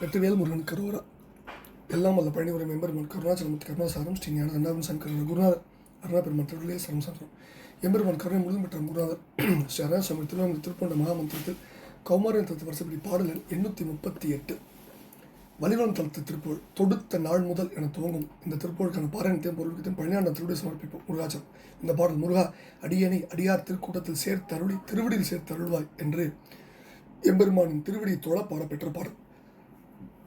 வெற்றிவேல் முருகன் கருவரா எல்லாம் அல்ல பழனி ஒரு மெம்பர் மன் கருணாச்சலமத்து கருணாசாரம் ஸ்ரீ ஞான அண்ணாவின் சன் கருணா குருநாதர் அருணா பெருமாள் திருவிழையே சரம் சாரம் எம்பெருமான் கருணை முழுதும் பெற்ற குருநாதர் ஸ்ரீ அருணாசமி திருவண்ணாமலை திருப்பண்ட மகாமந்திரத்தில் கௌமாரியன் தத்து வருஷப்படி பாடல் எண்ணூற்றி முப்பத்தி எட்டு. வலிவன் தளத்து திருப்பூர் தொடுத்த நாள் முதல் என துவங்கும் இந்த திருப்பூருக்கான பாராயணத்தையும் பொருளுக்கத்தையும் பழனியாண்ட திருவிடை சமர்ப்பிப்போம். முருகாச்சலம். இந்த பாடல் முருகா அடியனை அடியார் திருக்கூட்டத்தில் சேர்த்தருளி திருவிடியில் சேர்த்தருள்வாய் என்று எம்பெருமானின் திருவிடியை தொழ பாடப்பெற்ற பாடல்.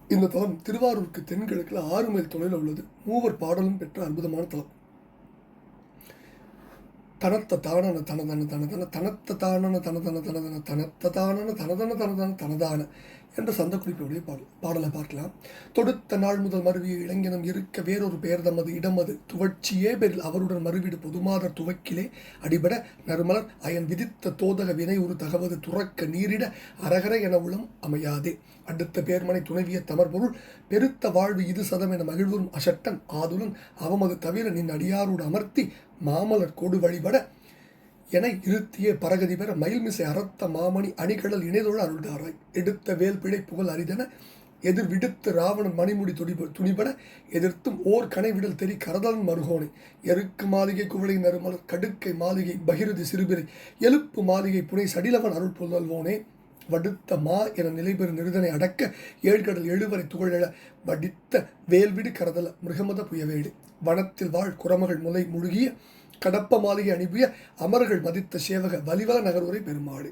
இந்த தலம் திருவாரூருக்கு தென்கிழக்கில் ஆறு மைல் தொலைவில் உள்ளது. மூவர் பாடலும் பெற்ற அற்புதமான தலம். தனத்த தானன தனதன தனதன தனத்த தானன தனதன தனதன தனத்த தானன தனதன தனதன தனதான என்ற சந்த குறிப்புடைய பாடல் பாடலை பார்க்கலாம். தொடுத்த நாள் முதல் மருவிய இளைஞனம் இருக்க வேறொரு பெயர் தமது இடமது துவட்சியே பெரில் அவருடன் மறுவீடு பொதுமாதர் துவக்கிலே அடிபட நறுமலர் அயன் விதித்த தோதக வினை ஒரு தகவது துறக்க நீரிட அரகர என உளம் அமையாதே. அடுத்த பேர்மனை துணைவிய தமர்பொருள் பெருத்த வாழ்வு இது சதம் என மகிழ்வரும் அசட்டன் ஆதுலன் அவமது தவிர நின் அடியாரோடு அமர்த்தி மாமலர் கொடு வழிபட என இருத்திய பரகதி பெற மயில்மிசை அறத்த மாமணி அணிகடல் இணைதோடு அருள்தாராய். எடுத்த வேல் பிழை புகழ் அரிதென எதிர் விடுத்து ராவணன் மணிமுடி துடிப துணிபட எதிர்த்தும் ஓர் கனைவிடல் தெரி கரதலன் மருகோனை. எருக்கு மாளிகை குவளை நறுமலர் கடுக்கை மாளிகை பகிருதி சிறுபிரை எழுப்பு மாளிகை புனை சடிலவன் அருள் புதல்வோனே வடுத்த மா என நிலைபெறும் நிறுதனை அடக்க ஏழ்கடல் எழுவரை துகளெழ வடித்த வேல்விடு கரதல மிருகமத புயவேடு. வனத்தில் வாழ் குரமகள் முலை முழுகிய கடப்ப மாளிகை அனுப்பிய அமர்கள் மதித்த சேவக வலிவல நகர்வுரை பெருமாடு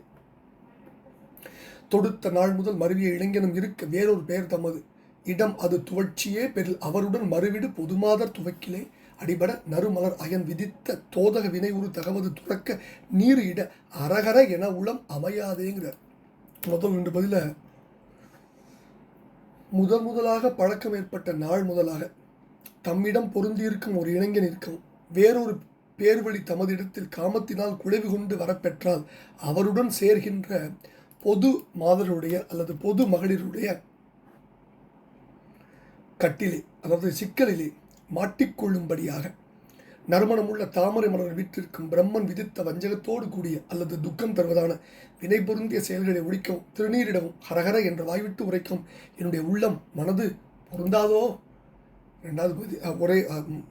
தொடுத்த நாள் முதல் மருவிய இளைஞனும் இருக்க வேறொரு பெயர் தமது. இடம் அது துவட்சியே பெரில் அவருடன் மறுவிடு பொதுமாதர் துவக்கிலே அடிபட நறுமலர் அயன் விதித்த தோதக வினை உரு தகவது துறக்க நீர் இட அரகர என உளம் அமையாதேங்கிறார். முதல் ரெண்டு பதில முதல் முதலாக பழக்கம் ஏற்பட்ட நாள் முதலாக தம்மிடம் பொருந்தியிருக்கும் ஒரு இளைஞன் இருக்கும் வேறொரு பேர்வழி தமது இடத்தில் காமத்தினால் குழைவு கொண்டு வரப்பெற்றால் அவருடன் சேர்கின்ற பொது மாதருடைய அல்லது பொது மகளிருடைய கட்டிலே அதாவது சிக்கலிலே மாட்டிக்கொள்ளும்படியாக நறுமணமுள்ள தாமரை மலர் வீட்டிற்கும் பிரம்மன் விதித்த வஞ்சகத்தோடு கூடிய அல்லது துக்கம் தருவதான வினை பொருந்திய செயல்களை ஒழிக்கவும் திருநீரிடவும் ஹரஹர என்ற வாய்விட்டு உரைக்கும் என்னுடைய உள்ளம் மனது பொருந்தாதோ? ரெண்டாவது பகுதி ஒரே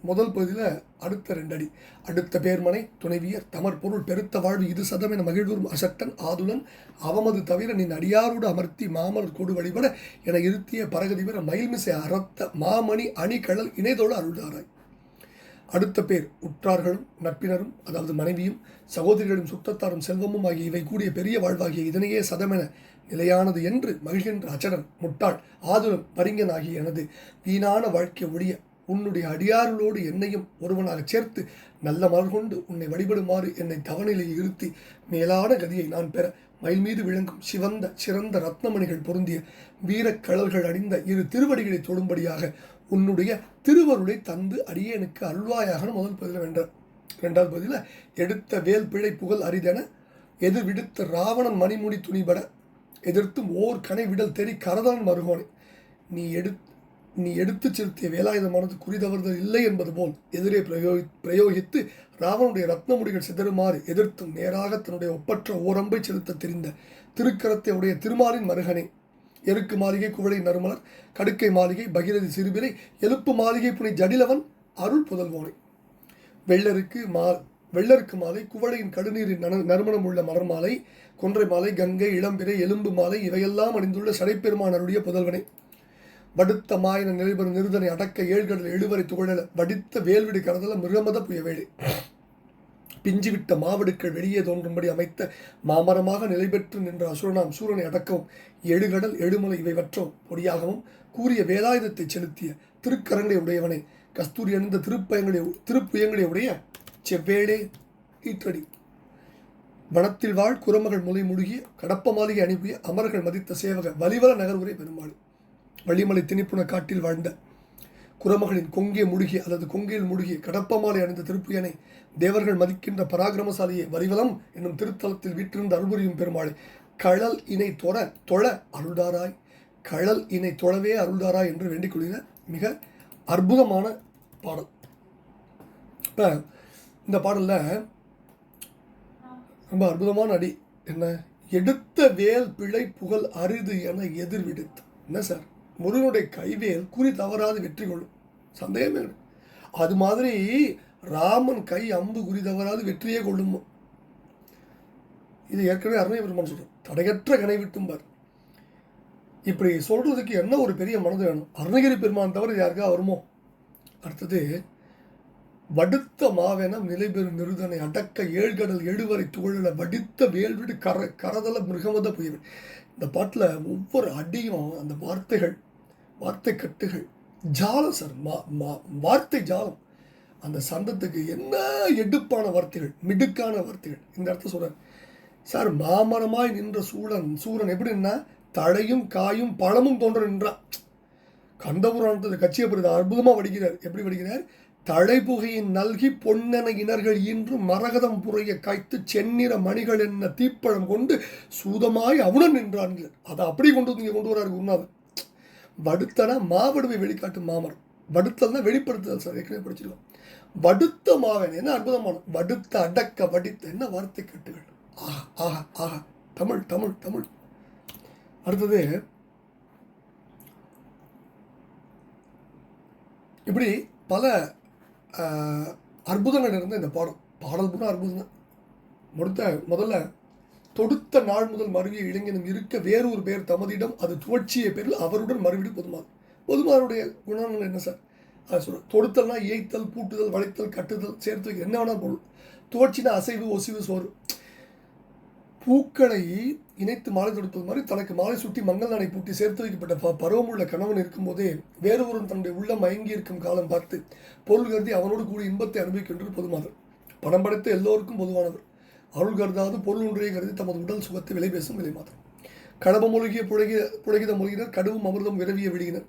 முதல் பகுதியில் அடுத்த ரெண்டடி. அடுத்த பேர்மனை துணைவியர் தமர் பொருள் பெருத்த வாழ்வு இது சதம் என மகிழ்வரும் அசட்டன் ஆதுலன் அவமது தவிர நின் அடியாரோடு அமர்த்தி மாமலர் கொடு வழிபட என இருத்திய பரகதிபர மயில்மிசை அறத்த மாமணி அணிகடல் இணைதோடு அருள்தாராய் அடுத்த பேர் உற்றார்களும் நட்பினரும் அதாவது மனைவியும் சகோதரிகளும் சுத்தத்தாரும் செல்வமும் ஆகிய இவை கூடிய பெரிய வாழ்வாகிய இதனையே சதமென நிலையானது என்று மகிழ்கின்ற அச்சடன் முட்டாள் ஆதுரன் பரிங்கன் ஆகிய எனது வீணான வாழ்க்கை ஒழிய உன்னுடைய அடியார்களோடு என்னையும் ஒருவனாகச் சேர்த்து நல்ல மலர் கொண்டு உன்னை வழிபடுமாறு என்னை தவநிலையில் இருத்தி மேலான கதியை நான் பெற மயில் மீது விளங்கும் சிவந்த சிறந்த ரத்னமணிகள் பொருந்திய வீரக் கழல்கள் அணிந்த இரு திருவடிகளை தொடும்படியாக உன்னுடைய திருவருளை தந்து அடியேனுக்கு அருள்வாயாக முதல் பதில வேண்டார் இரண்டாவது பதில எடுத்த வேல் பிழை புகழ் அரிதென எதிர் விடுத்த ராவணன் மணிமுடி துணிபட எதிர்த்தும் ஓர் கனை விடல் தெரி கரதான் மருகோனை. நீ எடு நீ எடுத்துச் செலுத்திய வேலாயுதமானது குறிதவறுதல் இல்லை என்பது போல் எதிரே பிரயோகி பிரயோகித்து ராவனுடைய ரத்னமுடிகள் சிதறுமாறு எதிர்த்தும் நேராக தன்னுடைய ஒப்பற்ற ஓரம்பை செலுத்த தெரிந்த திருக்கரத்தை உடைய திருமாலின் மருகனே. எருக்கு மாளிகை குவளை நறுமலர் கடுக்கை மாளிகை பகிரதி சிறுபிரை எழுப்பு மாளிகை புனை ஜடிலவன் அருள் புதல்வோனை. வெள்ளருக்கு மா வெள்ளருக்கு மாலை குவளையின் கடுநீரின் நன நறுமணம் உள்ள மலர் மாலை கொன்றை மாலை கங்கை இளம்பிரை எலும்பு மாலை இவையெல்லாம் அணிந்துள்ள சடைப்பெருமானருடைய புதல்வனை. வடுத்த மாயன நிலைபெறும் நிறுதனை அடக்க ஏழ்கடல் எழுவரை துகழல வடித்த வேல்விடு கடதல மிருகமத புயவேடு. பிஞ்சுவிட்ட மாவடுக்கள் வெளியே தோன்றும்படி அமைத்த மாமரமாக நிலை பெற்று நின்ற அசுரனாம் சூரனை அடக்கவும் எழுகடல் எழுமலை இவைவற்றும் பொடியாகவும் கூறிய வேதாயுதத்தை செலுத்திய திருக்கரங்களை உடையவனை கஸ்தூரி அணிந்த திருப்பயங்களை திருப்புயங்களை உடைய செவ்வேளே ஈற்றடி. வனத்தில் வாழ் குரமகள் முலை முழுகிய கடப்ப மாளிகை அனுப்பிய அமர்கள் மதித்த சேவக வலிவல நகர்வுரை பெருமாள். வள்ளிமலை திணிப்புன காட்டில் வாழ்ந்த குரமகளின் கொங்கே முழுகி அல்லது கொங்கையில் முழுகி கடப்பமாலை அணிந்த திருப்புயனை தேவர்கள் மதிக்கின்ற பராக்கிரமசாலியை வரிவலம் என்னும் திருத்தலத்தில் வீற்றிருந்த அருள்புரியும் பெருமாளை கழல் இணை தொட தொழ அருள்தாராய் கழல் இணை தொழவே அருள்தாராய் என்று வேண்டிக் கொள்கிற மிக அற்புதமான பாடல். இப்போ இந்த பாடலில் ரொம்ப அற்புதமான அடி. என்ன? எடுத்த வேல் பிழை புகழ் அரிது என எதிர் விடுத்து. என்ன சார்? முருகனுடைய கைவேல் குறி தவறாது வெற்றி கொள்ளும். சந்தேகமே இல்லை அது மாதிரி ராமன் கை அம்பு குறி தவறாது வெற்றியே கொள்ளும். இது ஏற்கனவே அருணை பெருமான் சொல்றார். தடையற்ற கனை விட்டும்பார் இப்படி சொல்றதுக்கு என்ன ஒரு பெரிய மனது வேணும்? அருணகிரி பெருமான் தவிர யாருக்கா வருமோ? அடுத்தது வடுத்த மாவெனம் நிலைபெறும் நிருதனை அடக்க ஏழ்கடல் எழுவரை துழல வடித்த வேல்விடு கர கரதல மிருகமத புயல். இந்த பாட்டில் ஒவ்வொரு அடியும் அந்த வார்த்தைகள் வார்த்தை கட்டுகள் ஜாலம் சார் மா மா வார்த்தை ஜாலம். அந்த சந்தத்துக்கு என்ன எடுப்பான வார்த்தைகள் மிடுக்கான வார்த்தைகள். இந்த இடத்த சொல்கிறேன் சார் மாமரமாய் நின்ற சூழன் சூரன் எப்படின்னா தழையும் காயும் பழமும் தோன்ற நின்றான். கந்தபுராணத்தை கட்சியை பிறகு அற்புதமாக வடிக்கிறார். எப்படி வடிக்கிறார்? தழைபுகையின் நல்கி பொன்னென இனர்கள் இன்று மரகதம் புறைய காய்த்து செந்நிற மணிகள் என்ன தீப்பழம் கொண்டு சூதமாய் அவனும் நின்றான்கள். அதை அப்படி கொண்டு வந்து இங்கே கொண்டு வராரு குருநாதன் வடுத்தனா மாவடுவை வெளிக்காட்டும் மாமரம். வடுத்தல்னா வெளிப்படுத்துதல் சார் ஏற்கனவே படிச்சிருக்கோம். வடுத்த மாவன் என்ன அற்புதமான வடுத்த அடக்க வடித்த என்ன வார்த்தை கட்டுகள் ஆஹா ஆஹா ஆஹா. தமிழ் தமிழ் தமிழ். அடுத்தது இப்படி பல அற்புதங்கள் இருந்த இந்த பாடம் பாடல் பூரா அற்புதம் தான் முடித்த முதல்ல தொடுத்த நாள் முதல் மருவிய இளைஞனும் இருக்க வேறொரு பேர் தமதிடம் அது துவட்சிய பேரில் அவருடன் மறுவிடு பொதுமாறு பொதுமாருடைய குணங்கள் என்ன சார்? அதை சொல்ற தொடுத்தல்னா ஏய்த்தல் பூட்டுதல் வளைத்தல் கட்டுதல் சேர்த்து வைக்க என்ன வேணால் பொருள். துவட்சினா அசைவு ஒசிவு சோறு. பூக்களை இணைத்து மாலை தொடுப்பது மாதிரி தனக்கு மாலை சுட்டி மங்கள் நாளை பூட்டி சேர்த்து வைக்கப்பட்ட ப பருவமுள்ள கணவன் இருக்கும்போதே வேறு ஒருவன் தன்னுடைய உள்ள மயங்கி இருக்கும் காலம் பார்த்து பொருள் கருதி அவனோடு கூட இன்பத்தை அனுபவிக்கின்றது பொதுமாதர் பணம் படைத்த எல்லோருக்கும் பொதுவானவர். அருள் கருதாது பொருள் ஒன்றையே கருதி தமது உடல் சுகத்தை விலை பேசும் விலை மாதம் கடப மூழ்கிய புழகிய புழகித மூழ்கினர் கடுவும் அமிர்தம் விரவிய விழுகினர்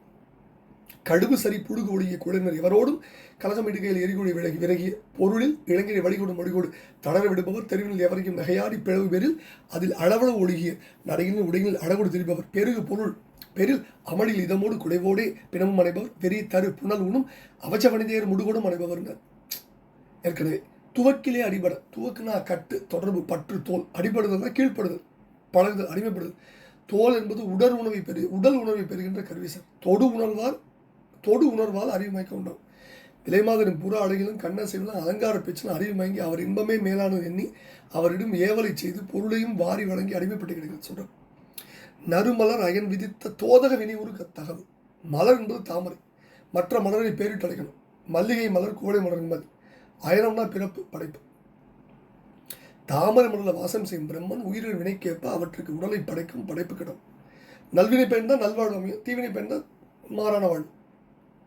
கடுவு சரி புடுகு ஒழுகிய குழுவினர் எவரோடும் கலகம் இடுகையில் எரிகுழி விலகி விலகிய பொருளில் இளைஞரை வழிகொடும் மொழிகோடு தளர விடுபவர் தெருவில் எவரையும் நகையாடி பிளவு பேரில் அதில் அளவளவு ஒழுகிய நடையிலும் உடையில் அடகோடு திரிபவர். பெருகு பொருள் பெரில் அமளில் இதமோடு குடைவோடே பிணமும் அடைபவர். பெரிய தரு புனல் உணும் அவச்ச வனிதையர் முடுகோடும் அணைபவர்னர் ஏற்கனவே துவக்கிலே அடிபட துவக்குனா கட்டு தொடர்பு பற்று தோல் அடிபடுதல்னா கீழ்ப்படுதல் பழகுதல் அடிமைப்படுதல். தோல் என்பது உடல் உணவை பெரு உடல் உணர்வை பெறுகின்ற கருவி சார் தொடு உணர்வால் தொடு உணர்வால் அறிவுமயக்க உண்டாகும். விலைமாதரின் புற அழகிலும் கண்ணசைவிலும் அலங்கார பேச்சிலும் அறிவு மயங்கி அவர் இன்பமே மேலானது எண்ணி அவரிடம் ஏவலை செய்து பொருளையும் வாரி வழங்கி அடிமைப்பட்டு கிடைக்கிறது சொல்கிறார் நறுமலர் அயன் விதித்த தோதக வினிவுரு தகவல். மலர் என்பது தாமரை. மற்ற மலரை பேரிட்டு அழைக்கணும் மல்லிகை மலர் கோடை மலர் என்பது ஆயிரம்னா பிறப்பு படைப்பு. தாமரை மலரில் வாசம் செய்யும் பிரம்மன் உயிரின் வினைக்கேற்ப அவற்றுக்கு உடலை படைக்கும் படைப்பு கிடம். நல்வினை பயன்தான் நல்வாழ்வு அமையும் தீவினை பயன்தான் மாறான வாழ்வு.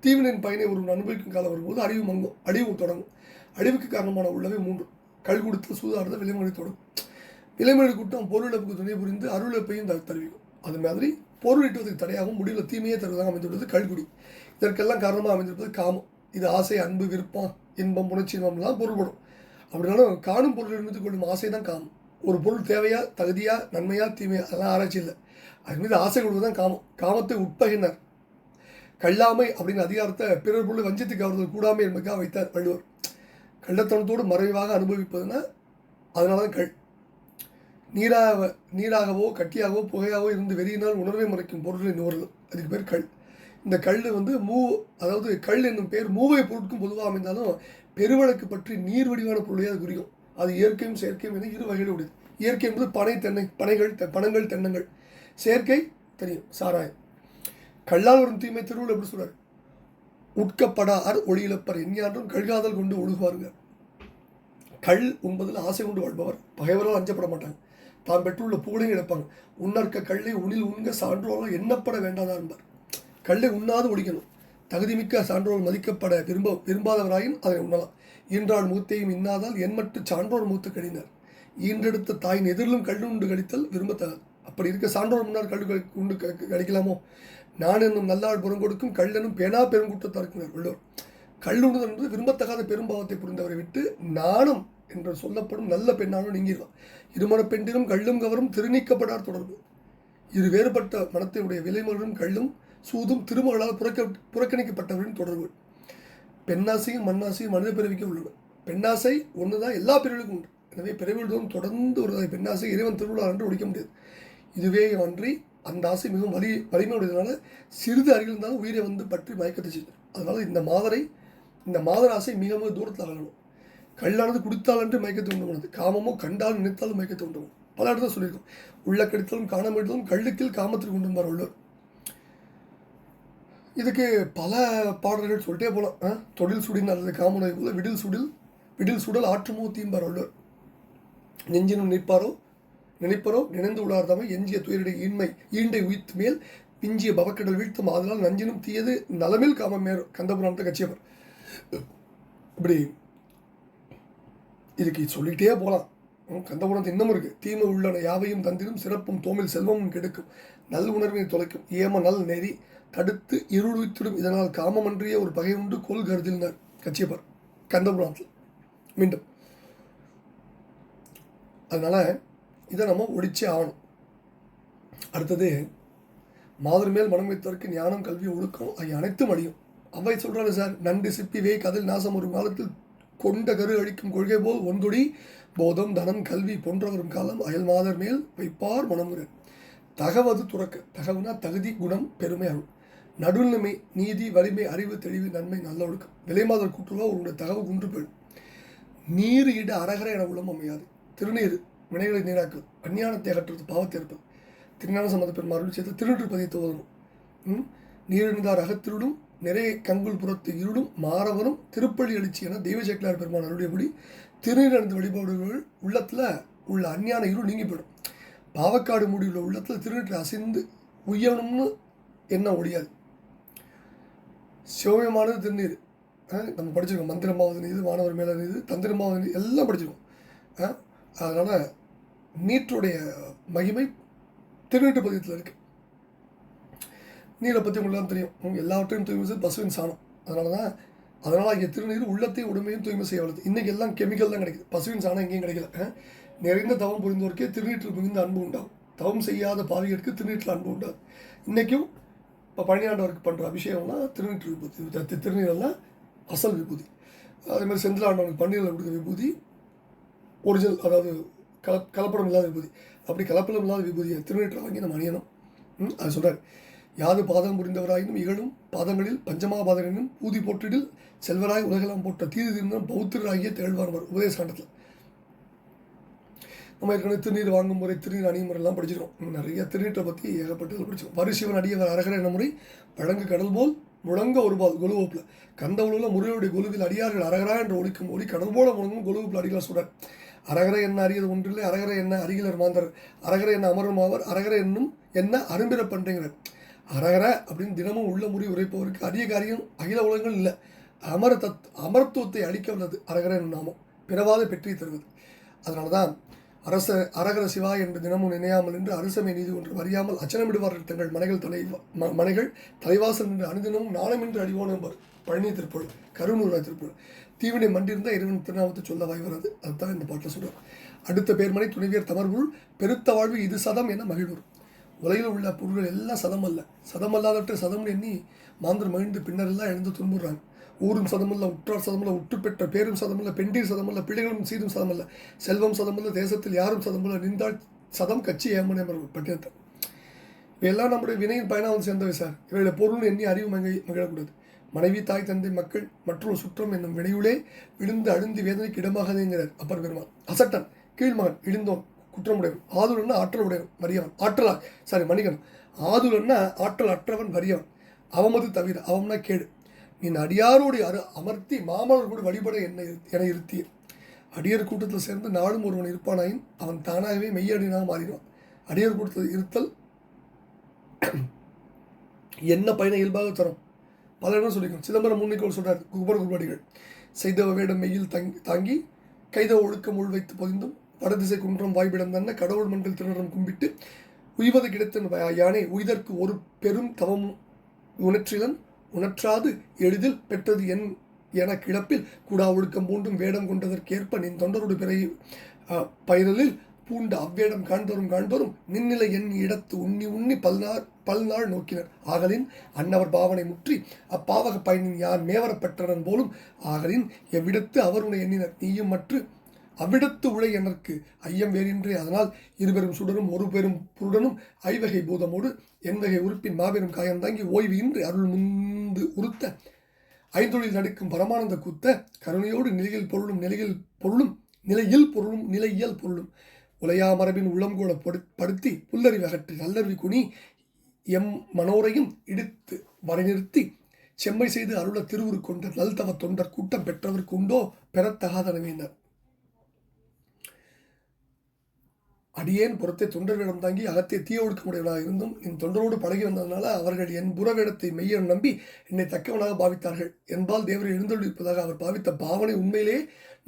தீவினின் பயனை ஒரு அனுபவிக்கும் காலம் வரும்போது அறிவு மங்கும் அழிவு தொடங்கும். அழிவுக்கு காரணமான உள்ளவை மூன்று. கல் கொடுத்து சூதாடுதல் விலைமொழி தொடங்கும் விலைமொழி கூட்டம் பொருளிழப்புக்கு துணை புரிந்து அருளப்பையும் த- தருவிக்கும் அது மாதிரி பொருள் ஈட்டுவதற்கு தடையாகவும் முடிவில் தீமையே தருவதாக அமைந்துள்ளது கல்குடி. இதற்கெல்லாம் காரணமாக அமைந்திருப்பது காமம். இது ஆசை அன்பு விருப்பம் இன்பம் உணர்ச்சி இன்பம்லாம் பொருள்படும். அப்படினாலும் காணும் பொருள் இருந்து கொள்ளும் ஆசை தான் காமம். ஒரு பொருள் தேவையா தகுதியா நன்மையா தீமையா அதெல்லாம் ஆராய்ச்சி இல்லை. அது மீது ஆசை கொள்வது தான் காமம். காமத்தை உட்பகினர் கல்லாமை அப்படின்னு அதிகாரத்தை பிறர் பொருள் வஞ்சித்து அவர்கள் கூடாமை என்பதுக்காக வைத்தார் வள்ளுவர். கள்ளத்தனத்தோடு மறைவாக அனுபவிப்பதுன்னா அதனால தான் கள் நீராக நீராகவோ கட்டியாகவோ புகையாகவோ இருந்து வெறியினால் உணர்வை மறைக்கும் பொருளை நுகர்தல் அதுக்கு பேர் கல். இந்த கல் வந்து மூ அதாவது கல் என்னும் பெயர் மூவை பொருட்கும் பொதுவாக அமைந்தாலும் பெருவழக்கு பற்றி நீர் வடிவான பொருளையே அது குறிக்கும். அது இயற்கையும் செயற்கையும் என இரு வகையில் உடையது. இயற்கை என்பது பனை தென்னை பனைகள் பணங்கள் தென்னங்கள். செயற்கை தெரியும் சாராயம். கல்லால் வரும் தீமை திருவுள் எப்படி சொல்கிறார் உட்கப்படார் ஒளியிலப்பர். எஞ்ஞான்றும் கல்காதல் கொண்டு ஒழுகுவாருங்க. கல் உண்பதில் ஆசை கொண்டு வாழ்பவர். பகைவரால் அஞ்சப்பட மாட்டாங்க. தான் பெற்றுள்ள புகழையும் இழப்பாங்க. உன்னற்க கல்லை உணில் உண்க சான்றோர்கள் எண்ணப்பட வேண்டாதா என்பார். கல்லை உண்ணாது ஒழிக்கணும். தகுதிமிக்க சான்றோர் மதிக்கப்பட விரும்ப விரும்பாதவராயின் அதை உண்ணலாம். ஈன்றாள் மூத்தையும் இன்னாதால் எண்மட்டு சான்றோர் மூத்து கழிந்தார் ஈன்றெடுத்த தாயின் எதிரிலும் கல் உண்டு கழித்தல் விரும்பத்தகாது. அப்படி இருக்க சான்றோர் முன்னால் கல் க- உண்டு கழிக்கலாமோ நான் என்னும் நல்லாள் புறம் கொடுக்கும் கள்ளனும் பேனா பெருங்கூட்டத்தாருக்குனர் உள்ளோர். கல்லுணுதல் என்பது விரும்பத்தகாத பெரும்பாவத்தை புரிந்தவரை விட்டு நாணம் என்று சொல்லப்படும் நல்ல பெண்ணாலும் நீங்கிடுவான் இருமணப் பெண்டிலும் கள்ளும் கவரும் திருநீக்கப்படார் தொடர்பு. இரு வேறுபட்ட மனத்தையுடைய விலைமலரும் கள்ளும் சூதும் திருமகளால் புறக்க புறக்கணிக்கப்பட்டவரின் தொடர்பு பெண்ணாசையும் மண்ணாசையும் மனித பிறவிக்கு உள்ளன. பெண்ணாசை ஒன்று தான் எல்லா பிரிவுகளுக்கும் உண்டு. எனவே பிறவிகளும் தொடர்ந்து ஒரு பெண்ணாசை இறைவன் திருவிழா என்று ஒழிக்க முடியாது. இதுவே அன்றி அந்த ஆசை மிகவும் வலி வலிமையுடையதுனால சிறிது அருகில் இருந்தாலும் உயிரை வந்து பற்றி மயக்கத்தை செய்யும். அதனால் இந்த மாதரை இந்த மாதர் ஆசை மிக மிக தூரத்தில் அகலணும். கல்லானது குடித்தால் என்று மயக்கத்தை உண்டு பண்ணது காமமோ கண்டால் நினைத்தாலும் மயக்கத்தை உண்டு பண்ணும் பல இடத்துல சொல்லியிருக்கோம். உள்ள கடித்தாலும் காண முடித்தாலும் கள்ளுக்கில் காமத்திற்கு உண்டு உள்ளவர். இதுக்கு பல பாடல்கள் சொல்லிட்டே போகலாம் ஆ? தொழில் சுடின் அல்லது காமனை போல விடில் சுடில் விடில் சுடல் ஆற்றுமோ தீம்பார் உள்ளவர் நெஞ்சினும் நிற்பாரோ? நினைப்பரோ? நினைந்து உளார் எஞ்சிய துயருடைய ஈண்மை ஈண்டை உயிர்த்து மேல் பிஞ்சிய பவக்கடல் வீழ்த்தும். அதனால் நஞ்சினும் தீயது நலமில் காமமேறும் கந்தபுராணத்தை கட்சியவர் இப்படி இதுக்கு சொல்லிகிட்டே போகலாம் ம், கந்தபுராணத்து இன்னமும் இருக்கு. தீமை உள்ளன. யாவையும் தந்திடும் சிறப்பும் தோமில் செல்வமும் கெடுக்கும். நல் உணர்வினை தொலைக்கும். ஏம நல் நெறி தடுத்து இருளுவித்திடும். இதனால் காமமன்றிய ஒரு பகை உண்டு. கோல் கருதினார் கச்சியப்பர். கந்தபுராணத்தில். மீண்டும். அதனால் இதை நம்ம ஒழிச்சே ஆகணும். அடுத்தது மாதிரி மேல் மனம் வைத்தவருக்கு ஞானம் கல்வி ஒழுக்கம் ஆகிய அனைத்தும் அடியும் அவை சொல்கிறாரு சார் நண்டு சிப்பி வே கதில் நாசம் ஒரு காலத்தில் கொண்ட கரு அழிக்கும் கொள்கை போல் ஒன்றுடி போதம் தனம் கல்வி போன்றவரும் காலம் அயல் மாதர் மேல் வைப்பார் மனமுறை தகவது துறக்க தகவுனா தகுதி குணம் பெருமை அருள். நடுநிலைமை நீதி வலிமை அறிவு தெளிவு நன்மை நல்ல ஒழுக்கம். விலைமாதர் கூட்டுருவா உங்களுடைய தகவு குன்று போயிடும். நீர் இட அரகர என உளம் அமையாது. திருநீர் வினைகளை நீராக்குவது அஞ்ஞானத்தை அகற்றுவது பாவத்தை இருப்பது திருஞான சம்மத பெருமாறு சேர்த்து செய்த திருநீர் பதித்து ஓதணும். அகத்திருடும் நிறைய கங்குல் புறத்து இருடும் மாறவரும் திருப்பள்ளி எழுச்சி என தெய்வ சக்கலார் பெருமான் அருளியபடி திருநீர் அணிந்து வழிபாடுகள் உள்ளத்தில் உள்ள அஞ்ஞான இருள் நீங்கி போயிடும் பாவக்காடு மூடியுள்ள உள்ளத்தில் திருநீட்டு அசைந்து உய்யணும்னு என்ன ஒழியாது. சிவமயமானது திருநீர். ஆ, நம்ம படிச்சிருக்கோம். மந்திரமாவது நீது வானவர் மேலே நீது தந்திரமாவது நீது எல்லாம் படிச்சிருக்கோம். அதனால் நீற்றுடைய மகிமை திருநீட்டு பதியத்தில் இருக்குது நீரை பற்றி உங்களுக்கு தெரியும். எல்லாவற்றையும் தூய்மை பசுவின் சாணம். அதனால தான் அதனால் இங்கே திருநீர் உள்ளத்தையும் உடமையும் தூய்மை செய்ய வளர்த்து இன்றைக்கி எல்லாம் கெமிக்கல் தான் கிடைக்குது. பசுவின் சாணம் எங்கேயும் கிடைக்கல. நிறைந்த தவம் புரிந்தோருக்கே திருநீற்றில் மிகுந்த அன்பு உண்டாகும். தவம் செய்யாத பாவிகளுக்கு திருநீற்றில் அன்பு உண்டாகும். இன்றைக்கும் இப்போ பழனியாண்டவருக்கு பண்ணுற அபிஷேகம்லாம் திருநீற்று விபூதி. திருநீரெல்லாம் அசல் விபூதி. அதே மாதிரி செந்தில் ஆண்டவனுக்கு பன்னீரில் கொடுக்குற விபூதி ஒரிஜினல் அதாவது கல கலப்படம் இல்லாத விபூதி. அப்படி கலப்படம் இல்லாத விபூதியை திருநீற்றை வாங்கி நம்ம அணியணும். ம், அது சொல்கிறார் யாது பாதம் புரிந்தவராயினும் இகழும் பாதங்களில் பஞ்சமாபாதனும் பூதி போற்றிடில் செல்வராய் உலகெல்லாம் போட்ட தீது தீர்ந்தம் பௌத்தராகிய திகழ்வார்வர் உபதேசாண்டத்தில் நம்ம ஏற்கனவே திருநீர் வாங்கும் முறை திருநீர் அணியும் முறையெல்லாம் படிச்சிருக்கோம். இன்னும் நிறைய திருநீட்டை பற்றி ஏகப்பட்டது படிச்சிருக்கோம். வரிசிவன் அடியவர் அரகர என முறை வழங்கு கடல் போல் முழங்க ஒரு பால் கொலுவோப்பில். கந்த உலகில் முறையுடைய கொலுவில் அடியார்கள் அரகரா என்று ஒலிக்கும் ஒளி கடல் போல முழங்கும் கொலுவோப்பில் அடிகளார் சொல்றார் அரகரை என்ன அறியது ஒன்றில்லை அரகரை என்ன அருகிலர் மாந்தர் அரகரை என்ன அமரும் ஆவர் அரகரை என்னும் என்ன அரும்பிற பண்றீங்கிறார் அரகர அப்படின்னு தினமும் உள்ள முறி உரைப்பவருக்கு அரிய காரியம் அகில உலகங்கள் இல்லை. அமர தத் அமரத்துவத்தை அளிக்க வல்லது அரகர என்னும் நாமம். பிறவாத பெற்றி தருவது. அதனால தான் அரச அரகர சிவா என்று தினமும் நினையாமல் என்று அரசமை நீதி ஒன்று அறியாமல் அச்சனமிடுவார்கள் தங்கள் மனைகள் தலை ம- மனைகள் தலைவாசல் என்று அனுதினமும் நாணமின்றி அறிவோம் பழனி திருப்பொருள் கருணூராய் திருப்பொருள் தீவினை மண்டிருந்தால் இறைவன் திருநாமத்தை சொல்ல வாய் வராது. அதுதான் இந்த பாட்டில் சொல்றார். அடுத்த பேர்மனை துணைவியர் தமர்புள் பெருத்த வாழ்வு இது சதம் என மகிழ்வர். உலகில் உள்ள பொருள்கள் எல்லாம் சதமல்ல. சதமல்லாதவற்றை சதம் சதம்னு எண்ணி மாந்தர் மகிழ்ந்து பின்னரெல்லாம் எழுந்து துன்புறாங்க ஊரும் சதமல்ல உற்றார் சதமல்ல உற்று பெற்ற பேரும் சதமல்ல பெண்டீர் சதமல்ல பிள்ளைகளும் சீதும் சதமல்ல செல்வம் சதமல்ல தேசத்தில் யாரும் சதமல்ல நின்றால் சதம் கட்சி ஏமனே பட்டினத்தை. இவையெல்லாம் நம்முடைய வினையின் பயணம் வந்து சேர்ந்தவை சார். இவருடைய பொருள் எண்ணி அறிவு மகி மகிழக்கூடாது. மனைவி தாய் தந்தை மக்கள் மற்றொரு சுற்றம் என்னும் வினையுளே விழுந்து அழுந்து வேதனைக்கு இடமாகதேங்கிறார் அப்பர் பெருமாள் அசட்டன் கீழ்மகன் இழுந்தோன் குற்றமுடையவன். ஆதுலன்னா ஆற்றல் உடையவன் வறியவன். ஆற்றலா சாரி மணிகன் ஆதுலன்னா ஆற்றல் அற்றவன் வறியவன். அவமது தவிர அவம்னா கேடு. நீ அடியாரோடு அரு அமர்த்தி மாமலர் கூட வழிபட என்னை என இருத்திய அடியார் கூட்டத்தில் சேர்ந்து நாளும் ஒருவன் இருப்பானாயின் அவன் தானாகவே மெய்யடினாக மாறிடுவான். அடியார் கூட்டத்தில் இருத்தல் என்ன பயனை இயல்பாக தரும்? பல இடம் சொல்லிக்கணும் சிதம்பரம் முன்னிக்கோள் சொல்கிறார் குபர் குருபடிகள். செய்தவ வேடம் மெய்யில் தங்கி தாங்கி கைத ஒழுக்கம் உள் வைத்து பொதிந்தும் வடதிசை குன்றம் வாய்விடம் தன்ன கடவுள் மன்றில் திருநரம் கும்பிட்டு உய்வது கிடைத்த யானை. உய்தற்கு ஒரு பெரும் தவம் உணற்றிலன் உணற்றாது எளிதில் பெற்றது என் என கிடப்பில் கூடா ஒழுக்கம் பூண்டும் வேடம் கொண்டதற்கேற்ப நின் தொண்டரோடு பிறை அஹ், பயிரலில் பூண்ட அவ்வேடம் காண்தோறும் காண்தோறும் நின்னிலை என் இடத்து உண்ணி உண்ணி பல்நாள் பல்நாள் நோக்கினர். ஆகலின் அன்னவர் பாவனை முற்றி அப்பாவக பயனின் யார் மேவரப்பெற்றனன் போலும் ஆகலின் எவ்விடத்து அவர் எண்ணினர். நீயும் மற்று அவ்விடத்து உழை எனக்கு ஐயம் வேறின்றே. அதனால் இருபெரும் சுடரும் ஒரு பெரும் புருடனும் ஐவகை பூதமோடு என்வகை உறுப்பின் மாபெரும் காயம் தாங்கி ஓய்வு இன்றி அருள் முந்து உறுத்த ஐந்தொழில் நடக்கும் பரமானந்த கூத்த கருணையோடு நிலையில் பொருளும் நிலையில் பொருளும் நிலையில் பொருளும் நிலையியல் பொருளும். உலையா மரபின் உள்ளங்கூட படு படுத்தி புல்லறிவு அகற்றி நல்லறிவு குனி எம் மனோரையும் இடித்து வரைநிறுத்தி செம்மை செய்து அருள திருவுரு கொண்ட நல்தவ தொண்டர் கூட்டம் பெற்றவருக்கு உண்டோ? பெறத்தகாதனவேனர். அடியேன் புறத்தை தொண்டர்களிடம் தாங்கி அகத்தை தீய ஒடுக்கமுடையவனாக இருந்தும் என் தொண்டரோடு பழகி வந்ததனால அவர்கள் என் புறவேடத்தை மெய்யன் நம்பி என்னை தக்கவனாக பாவித்தார்கள் என்பால் தேவரை எழுந்தொழிப்பதாக அவர் பாவித்த பாவனை உண்மையிலே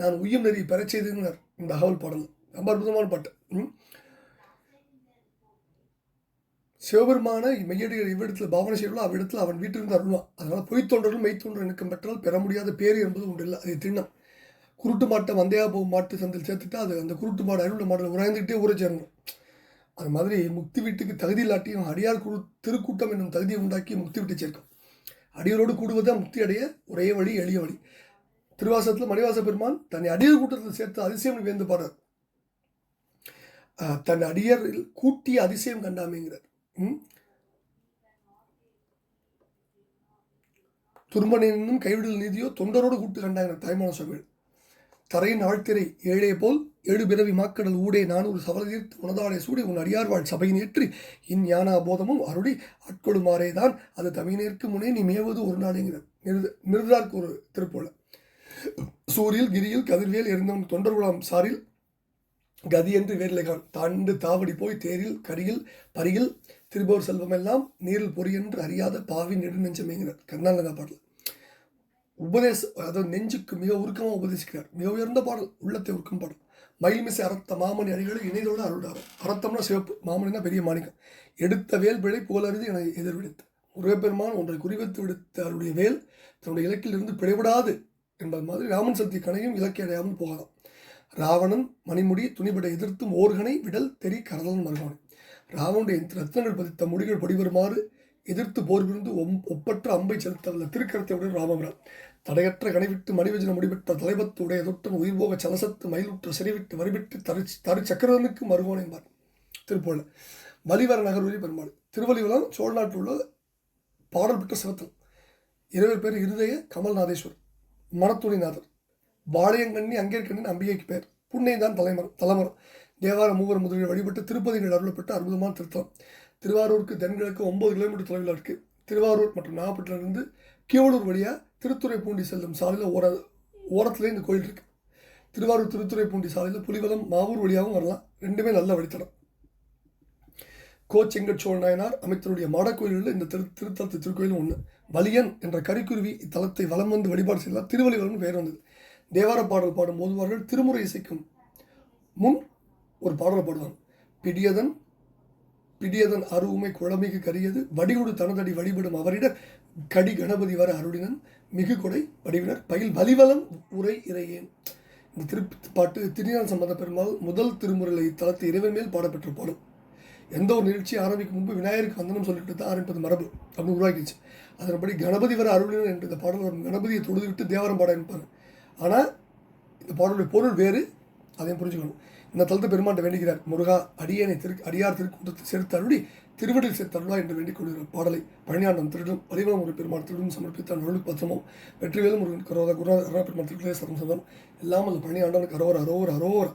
நான் உய்யும் நெறி பெறச் செய்தனர். இந்த அகவல் பாடல். ரொம்ப அற்புதமான பாட்டு. சிவபெருமான மெய்யடிகள் இவ்விடத்தில் பாவனை செய்யலோ அவ்விடத்தில் அவன் வீட்டிலிருந்து அருள்வான். அதனால் பொய்த்தொண்டர்கள் மெய்த்தொண்டர் இணக்கம் பெற்றால் பெற முடியாத பேர் என்பது ஒன்றில்லை. அது திண்ணம். குருட்டு மாட்டை வந்தையா போ மாட்டு சந்தில் சேர்த்துட்டா அது அந்த குருட்டு மாடு அருள மாடல் உராய்ந்துக்கிட்டே ஊரை சேரணும். அது மாதிரி முக்தி வீட்டுக்கு தகுதி இல்லாட்டியும் அடியார் குழு திருக்கூட்டம் என்னும் தகுதியை உண்டாக்கி முக்தி வீட்டை சேர்க்கும். அடியோரோடு கூடுவதுதான் முக்தி அடைய ஒரே வழி எளிய வழி. திருவாசத்தில் மணிவாச பெருமான் தன்னை அடியர் கூட்டத்தில் சேர்த்து அதிசயம் வேந்து பாடுறார். தன் அடியரில் கூட்டிய அதிசயம் கண்டாமேங்கிறார். ம்? துரும்பனினும் கைவிடல் நீதியோ தொண்டரோடு கூட்டு கண்டாங்க தாய்மான சுவாமிகள். தரையின் ஆழ்த்திரை ஏழே போல் ஏழுபிறவி மாக்கடல் ஊடே நானூறு சவலதீர்த்து உனதாலே சூடி உன் அடியார்வாழ் சபையின் ஏற்றி இன் ஞான போதமும் அருளி ஆட்கொள்ளுமாறே தான். அது தமிழருக்கு முனே நீ மேவது ஒரு நாடுங்கிறார் நிருத நிருதார்க்கு ஒரு திருப்போல. சூரில் கிரியில் கதிர்வேல் இருந்தவன் தொண்டர்குலாம் சாரில் கதி என்று வேர்லைகான் தாண்டு தாவடி போய் தேரில் கரியில் பரியில் திருபோர் செல்வமெல்லாம் நீரில் பொறியென்று அறியாத பாவி நெடுநெஞ்சமேங்கிறார் கர்நாடகா பாடல். உபதேச அதாவது நெஞ்சுக்கு மிக உருக்கமாக உபதேசிக்கிறார். மிக உயர்ந்த பாடல் உள்ளத்தை உருக்கும் பாடல். மயில்மிசை அறத்த மாமணி அறிகளை இணைதோடு அருளார் அறத்தம்னா சிவப்பு மாமணினா பெரிய மாணிக்கம். எடுத்த வேல் பிழை புகழறிது என எதிர்விடுத்த முருகப்பெருமான் ஒன்றை குறிவைத்து விடுத்த அவருடைய வேல் தன்னுடைய இலக்கிலிருந்து பிழைவிடாது என்பது மாதிரி ராமன் சக்தி கணையும் இலக்கை அடையாமல் போகலாம். ராவணன் மணிமுடி துணிபட எதிர்த்தும் ஓர்கனை விடல் தெரி கரதன் மருகவனை ராவனுடைய ரத்னங்கள் பதித்த முடிகள் படிவருமாறு எதிர்த்து போர் புரிந்து ஒம் ஒப்பற்ற அம்பை செலுத்தவல்ல திருக்கரத்தையுடன் ராமபுரம். தடையற்ற கனைவிட்டு மணிவஜன முடிபெற்ற தலைபத்து உடைய தொட்டன் உயிர்போக சலசத்து மயிலுற்ற சிறைவிட்டு வரிவிட்டு தரு தரு சக்கரவனுக்கு மருகோன் என்பார் திருப்போல. வலிவர நகர்வழி பெருமாள். திருவள்ளிவலம் சோழ நாட்டில் உள்ள பாடல் பெற்ற சிவத்தல் இருவர் பேர் இருதய கமல்நாதேஸ்வர் மணத்துணிநாதர் வாழையங்கண்ணி அங்கேற்கண்ணின் அம்பிகைக்கு பேர் புன்னை தான் தலைமரம். தலைமரம் தேவார மூவர் முதலில் வழிபட்டு திருப்பதிகள் அருளப்பட்ட அற்புதமான திருத்தலம். திருவாரூருக்கு தென்கிழக்கு ஒம்பது கிலோமீட்டர் தொலைவில் இருக்குது திருவாரூர் மற்றும் நாகப்பட்டினத்திலிருந்து கீவளூர் வழியாக திருத்துறைப்பூண்டி செல்லும் சாலையில் ஓர ஓரத்துலேயே இந்த கோயில் இருக்குது திருவாரூர் திருத்துறைப்பூண்டி சாலையில் புலிவலம் மாவூர் வழியாகவும் வரலாம். ரெண்டுமே நல்ல வழித்தடம். கோ செங்கச்சோழ நாயனார் அமைத்தருடைய மாடக்கோயிலில் இந்த திரு திருத்தலத்து திருக்கோயிலும் ஒன்று வலியன் என்ற கரிக்குருவி இத்தலத்தை வலம் வந்து வழிபாடு செய்யலாம். திருவள்ளிவலம்னு பெயர் வந்தது. தேவார பாடல் பாடும் போதுவார்கள் திருமுறை இசைக்கும் முன் ஒரு பாடலை பாடுவாங்க. பிடியதன் பிடியதன் அருவுமை குழமைக்கு கரியது. வடிகுடு தனதடி வழிபடும் அவரிடர் கடி கணபதி வர அருளினன். மிகு கொடை வடிவினர். பயில் வலிவலம் உரை இறையேன். இந்த திரு பாட்டு திருஞான சம்பந்த பெருமாள் முதல் திருமுறையில் தளத்து இறைவன் மேல் பாடப்பெற்ற பாடும் எந்த ஒரு நிகழ்ச்சி ஆரம்பிக்கும் முன்பு விநாயகருக்கு வந்தனம் சொல்லிட்டு தான் ஆரம்பிப்பது மரபு. அப்படின்னு உருவாக்கிச்சு. அதன்படி கணபதி வர அருளினர் என்று இந்த பாடல் வரும் கணபதியை தொழுதுவிட்டு தேவரம் பாட இருப்பாங்க ஆனால் இந்த பாடலுடைய பொருள் வேறு. அதையும் புரிஞ்சுக்கணும். இந்த தலத்தை பெருமாண்ட வேண்டுகிறார் முருகா அடியனை திரு அடியார் திருக்கூட்டத்தில் சேர்த்து அருளி திருவடியில் சேர்த்தருளா என்று வேண்டிக் கொள்கிறார் பாடலை பழனியாண்டம் திருடும் வலிவலம் ஒரு பெருமாள் திருடும் சமர்ப்பித்த அருள் பத்திரமும் வெற்றிவேலும் முருகன் கரோத குருநாத அருணா பெருமாள் திருக்களே சரம் சதம். இல்லாமல் அந்த பழனியாண்டன் கரோர் அரோர் அரோர்.